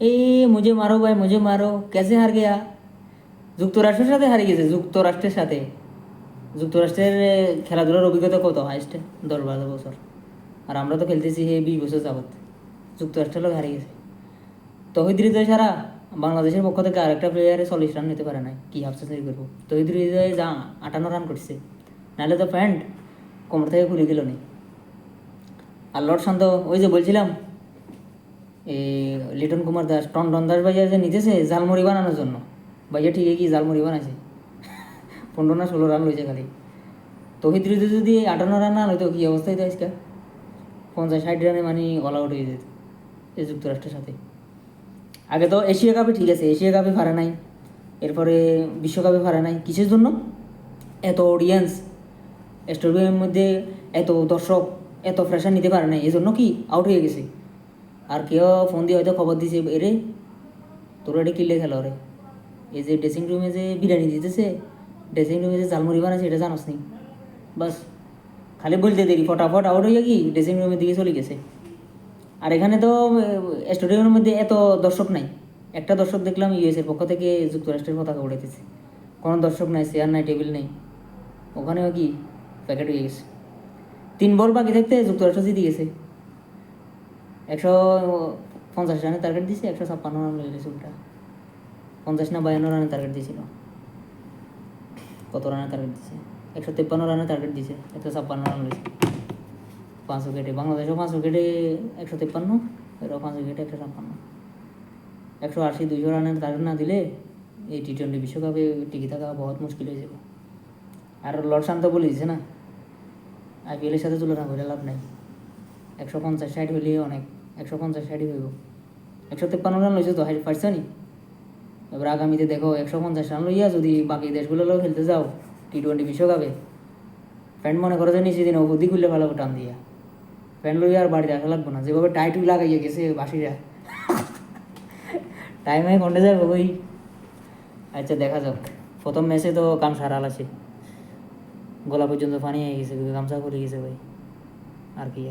এই মুঝে মারো ভাই, মুঝে মারো। কেসে হার গেয়া। যুক্তরাষ্ট্রের সাথে হারিয়ে গেছে, যুক্তরাষ্ট্রের সাথে। যুক্তরাষ্ট্রের খেলাধুলার অভিজ্ঞতা কত? হাইস্টে দশ বারো বছর। আর আমরা তো খেলতেছি হে বিশ বছর যাবত যুক্তরাষ্ট্রের লোক হারিয়ে গেছে। তহিদ হৃদয় ছাড়া বাংলাদেশের পক্ষ থেকে আরেকটা প্লেয়ারে চল্লিশ রান নিতে পারে নাই। কি হাফ সেঞ্চুরি করব। তহিদ হৃদয় যা আটান্ন রান করছে। নাহলে তো প্যান্ট কোমর থেকে খুলে গেল নি। আর লর্ড শান্ত, ওই যে বলছিলাম লিটন কুমার দাস টন্ডন দাস ভাইয়া যে নিতেছে জালমুড়ি বানানোর জন্য। ভাইয়া ঠিকই কি জালমুড়ি বানাইছে? পনেরো না ষোলো রান লইছে খালি। তহিদ হৃদয় যদি আটান্ন রান না হইতো কি অবস্থা হইতো আজকে? পঞ্চাশ, ষাট রানে মানে অল আউট হয়ে যেত এই যুক্তরাষ্ট্রের সাথে। আগে তো এশিয়া কাপে ঠিক আছে, এশিয়া কাপে পারে নাই। এরপরে বিশ্বকাপে পারে নাই। কিসের জন্য? এত অডিয়েন্স স্টেডিয়ামের মধ্যে এত দর্শক, এত প্রেশার নিতে পারে নাই। এই জন্য কি আউট হয়ে গেছে? আর কেউ ফোন দিয়ে হয়তো খবর দিছে এরে তোর এটা কিলে খেলো রে? এই যে ড্রেসিং রুমে যে বিরিয়ানি দিতেছে ড্রেসিং রুমে যে ঝালমুড়ি বানাচ্ছে এটা জানোস নি? বাস, খালি বলতে দেরি, ফটাফট আউট হয়ে কি ড্রেসিং রুমের দিকে চলে গেছে। আর এখানে তো স্টেডিয়ামের মধ্যে এত দর্শক নাই। একটা দর্শক দেখলাম ইউএসের পক্ষ থেকে যুক্তরাষ্ট্রের পতাকা উড়াইতেছে। কোনো দর্শক নাই, চেয়ার নাই, টেবিল নেই। ওখানেও কি প্যাকেট হয়ে গেছে। তিন বল বাকি থাকতে যুক্তরাষ্ট্র জিতে গেছে। একশো পঞ্চাশ রানের টার্গেট দিছে একশো ছাপ্পান্ন রান হয়ে গেছে উল্টা। পঞ্চাশ না বায়ান্ন রানের টার্গেট দিয়েছিল। কত রানের টার্গেট দিছে একশো তেপ্পান্ন রানের টার্গেট দিছে একশো ছাপ্পান্ন রান হয়েছে পাঁচ উইকেটে বাংলাদেশও পাঁচ উইকেটে একশো তেপ্পান্ন, এরাও পাঁচ উইকেটে একশো ছাপ্পান্ন। একশো আশি, দুইশো রানের টার্গেট না দিলে এই টি টোয়েন্টি বিশ্বকাপে টিকে থাকা বহুত মুশকিল হয়ে যাবে। আর লর্ড শান্ত বলে দিছে না আইপিএলের সাথে তুলনা করে লাভ নাই। একশো পঞ্চাশ ষাট হইলে অনেক, একশো পঞ্চাশ ষাটই হইব। একশো তেপ্পান্ন রান লইছে তো, হাইট পারছ নি? এবার আগামীতে দেখো, একশো পঞ্চাশ রান লইয়া যদি বাকি দেশগুলোও খেলতে যাও, টি টোয়েন্টি বিশ্বকাপে ফ্যান্ড মনে করো যে নিচে দিন বুদ্ধি খুললে ভালো টান দিয়া। ফ্যান লইয়া আর বাড়িতে আসা লাগবো না, যেভাবে টাইট লাগাইয়া গেছে বাসিরা। টাইমে কন্টে যাবে ওই আচ্ছা দেখা যাক। প্রথম ম্যাচে তো কাম সারাল আছে। গলা পর্যন্ত পানি হয়ে গেছে, গামছা করে গেছে ভাই। আর কি